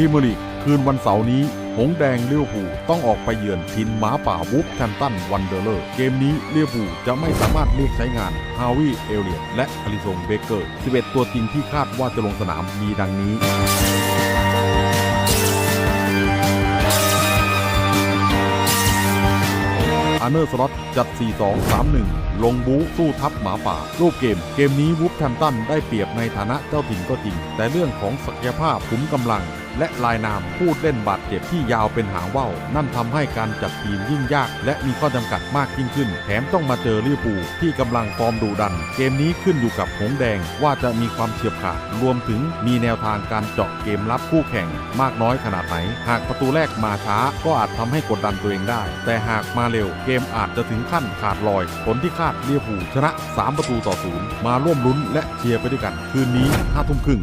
รีเมียร์ลีกคืนวันเสาร์นี้หงแดงเลี้ยวผูต้องออกไปเยือนทีมหมาป่าวูฟแทมตันวันเดอร์เลอร์ เกมนี้เลี้ยวผูจะไม่สามารถเรียกใช้งานฮาวิเอเลียตและอลิซงเบเกอร์ 11 ตัวจริงที่คาดว่าจะลงสนามมีดังนี้อาร์เนอร์สล็อตจัด 4-2-3-1 ลงบูสู้ทัพหมาป่า รูปเกม เกมนี้วูฟแทมตันได้เปรียบในฐานะเจ้าถิ่นก็จริง แต่เรื่องของศักยภาพขุมกำลัง และลายนามพูดเล่นบาดเจ็บที่ยาวเป็นหางว่าวนั่นทำให้การจัดทีมยิ่งยาก และมีข้อจำกัดมากยิ่งขึ้น แถมต้องมาเจอลิเวอร์พูลที่กำลังฟอร์มดุดัน เกมนี้ขึ้นอยู่กับหงแดงว่าจะมีความเฉียบขาดรวมถึงมีแนวทางการเจาะเกมรับคู่แข่งมากน้อยขนาดไหน หากประตูแรกมาช้าก็อาจทำให้กดดันตัวเองได้ แต่หากมาเร็วเกมอาจจะถึงขั้นขาดลอย ผลที่คาดลิเวอร์พูลชนะ 3 ประตูต่อศูนย์มาร่วมลุ้นและเชียร์ไปด้วยกัน คืนนี้5ทุ่มครึ่ง